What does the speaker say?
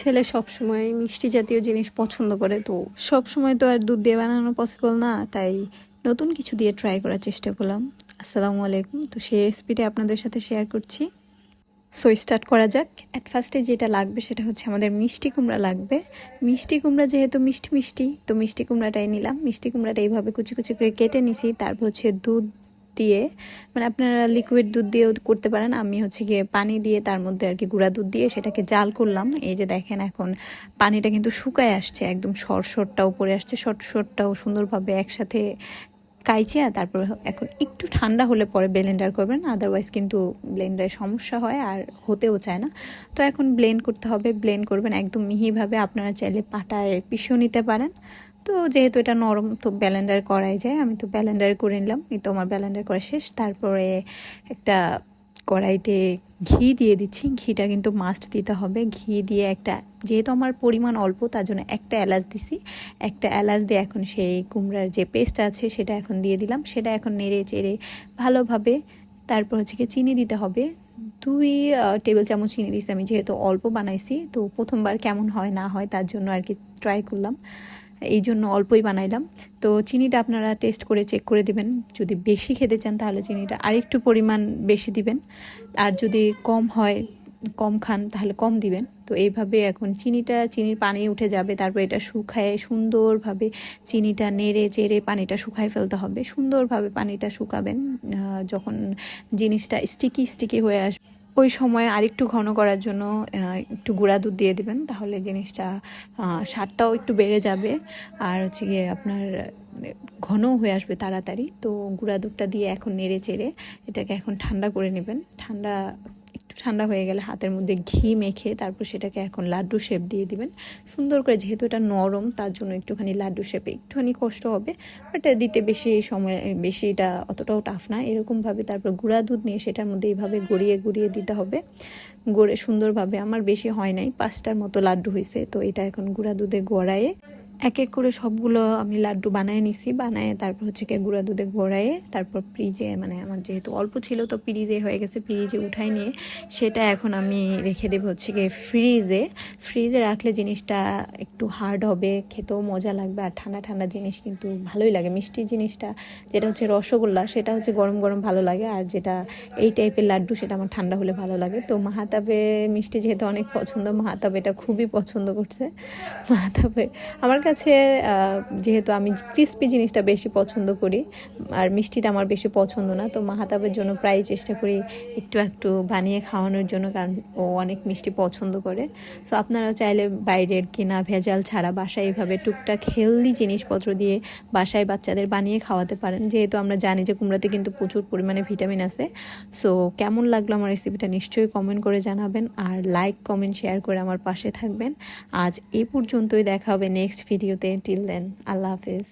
ছেলে সবসময় মিষ্টি জাতীয় জিনিস পছন্দ করে, তো সব সময় তো আর দুধ দিয়ে বানানো পসিবল না, তাই নতুন কিছু দিয়ে ট্রাই করার চেষ্টা করলাম। আসসালামু আলাইকুম। তো সেই রেসিপিটা আপনাদের সাথে শেয়ার করছি। সো স্টার্ট করা যাক। অ্যাট ফার্স্টে যেটা লাগবে সেটা হচ্ছে আমাদের মিষ্টি কুমড়া লাগবে। মিষ্টি কুমড়া যেহেতু মিষ্টি মিষ্টি, তো মিষ্টি কুমড়াটাই নিলাম। মিষ্টি কুমড়াটা এইভাবে কুচি কুচি করে কেটে নিছি। তারপর হচ্ছে দুধ দিয়ে মানে আপনারা লিকুইড দুধ দিয়েও করতে পারেন। আমি হচ্ছে গিয়ে পানি দিয়ে তার মধ্যে আর কি গুঁড়া দুধ দিয়ে সেটাকে জাল করলাম। এই যে দেখেন এখন পানিটা কিন্তু শুকায় আসছে, একদম সরসরটা উপরে আসছে। সরসরটাও সুন্দরভাবে একসাথে কাইচে তারপর এখন একটু ঠান্ডা হলে পরে ব্লেন্ডার করবেন। আদারওয়াইজ কিন্তু ব্লেন্ডারে সমস্যা হয় আর হতেও চায় না। তো এখন ব্লেন্ড করতে হবে। ব্লেন্ড করবেন একদম মিহিভাবে। আপনারা চাইলে পাটায় পিষেও নিতে পারেন। তো যেহেতু এটা নরম তো ব্যালেন্ডার করাই যায়, আমি তো ব্যালেন্ডার করে নিলাম। এই তো আমার ব্যালেন্ডার করা শেষ। তারপরে একটা কড়াইতে ঘি দিয়ে দিচ্ছি। ঘিটা কিন্তু মাস্ট দিতে হবে। ঘি দিয়ে একটা, যেহেতু আমার পরিমাণ অল্প, তার জন্য একটা এলাচ দিছি। একটা এলাচ দিয়ে এখন সেই কুমড়ার যে পেস্ট আছে, সেটা এখন দিয়ে দিলাম। সেটা এখন নেড়ে চেড়ে ভালোভাবে তারপর হচ্ছে কি চিনি দিতে হবে। দুই টেবিল চামচ চিনি দিছি। আমি যেহেতু অল্প বানাইছি, তো প্রথমবার কেমন হয় না হয় তার জন্য আর কি ট্রাই করলাম। এই জন্য অল্পই বানাইলাম। তো চিনিটা আপনারা টেস্ট করে চেক করে দিবেন। যদি বেশি খেতে চান তাহলে চিনিটা আরেকটু পরিমাণ বেশি দিবেন। আর যদি কম হয়, কম খান তাহলে কম দিবেন। তো এইভাবে এখন চিনিটা, চিনির পানি উঠে যাবে, তারপর এটা শুকায় সুন্দরভাবে চিনিটা নেড়ে চেড়ে পানিটা শুকায় ফেলতে হবে। সুন্দরভাবে পানিটা শুকাবেন যখন জিনিসটা স্টিকি স্টিকি হয়ে আসবে। ওই সময় আরেকটু ঘন করার জন্য একটু গুঁড়া দুধ দিয়ে দেবেন, তাহলে জিনিসটা স্বাদটাও একটু বেড়ে যাবে। আর হচ্ছে গিয়ে আপনার ঘন হয়ে আসবে তাড়াতাড়ি। তো গুঁড়া দুধটা দিয়ে এখন নেড়ে চেড়ে এটাকে এখন ঠান্ডা করে নেবেন। ঠান্ডা ঠান্ডা হয়ে গেলে হাতের মধ্যে ঘি মেখে তারপর সেটাকে এখন লাড্ডু শেপ দিয়ে দিবেন। সুন্দর করে যেহেতু এটা নরম, তার জন্য একটুখানি লাড্ডু শেপে একটুখানি কষ্ট হবে। বাট দিতে বেশি সময়, বেশি এটা অতটাও টাফ না। এরকমভাবে তারপর গুঁড়া দুধ নিয়ে সেটার মধ্যে এইভাবে গড়িয়ে গড়িয়ে দিতে হবে। গড়ে সুন্দরভাবে, আমার বেশি হয় নাই, পাঁচটার মতো লাড্ডু হয়েছে তো এটা এখন গুঁড়া দুধে গড়ায়ে এক এক করে সবগুলো আমি লাড্ডু বানায় নিছি, বানায় তারপর হচ্ছে কি গুঁড়া দুধে ঘোরাইয়ে তারপর ফ্রিজে মানে আমার যেহেতু অল্প ছিল তো ফ্রিজে হয়ে গেছে ফ্রিজে উঠাই নিয়ে সেটা এখন আমি রেখে দেবো হচ্ছে গিয়ে ফ্রিজে ফ্রিজে রাখলে জিনিসটা একটু হার্ড হবে, খেতেও মজা লাগবে আর ঠান্ডা ঠান্ডা জিনিস কিন্তু ভালোই লাগে, মিষ্টি জিনিসটা যেটা হচ্ছে রসগোল্লা সেটা হচ্ছে গরম গরম ভালো লাগে আর যেটা এই টাইপের লাড্ডু সেটা আমার ঠান্ডা হলে ভালো লাগে। তো মাহাতাবে মিষ্টি যেহেতু অনেক পছন্দ, মাহাতাবে এটা খুবই পছন্দ করছে, মাহাতাবে আমার কাছে যেহেতু আমি ক্রিস্পি জিনিসটা বেশি পছন্দ করি, আর মিষ্টিটা আমার বেশি পছন্দ না, তো মাহাতাবের জন্য প্রায় চেষ্টা করি একটু একটু বানিয়ে খাওয়ানোর জন্য, কারণ ও অনেক মিষ্টি পছন্দ করে। সো আপনারা চাইলে বাইরের কেনা ভেজাল ছাড়া বাসায় এইভাবে টুকটাক হেলদি জিনিসপত্র দিয়ে বাসায় বাচ্চাদের বানিয়ে খাওয়াতে পারেন। যেহেতু আমরা জানি যে কুমড়াতে কিন্তু প্রচুর পরিমাণে ভিটামিন আছে। সো কেমন লাগল আমার রেসিপিটা নিশ্চয়ই কমেন্ট করে জানাবেন, আর লাইক কমেন্ট শেয়ার করে আমার পাশে থাকবেন। আজ এ পর্যন্তই, দেখা হবে next ভিডিওতে টিল দেন আল্লাহ হাফিজ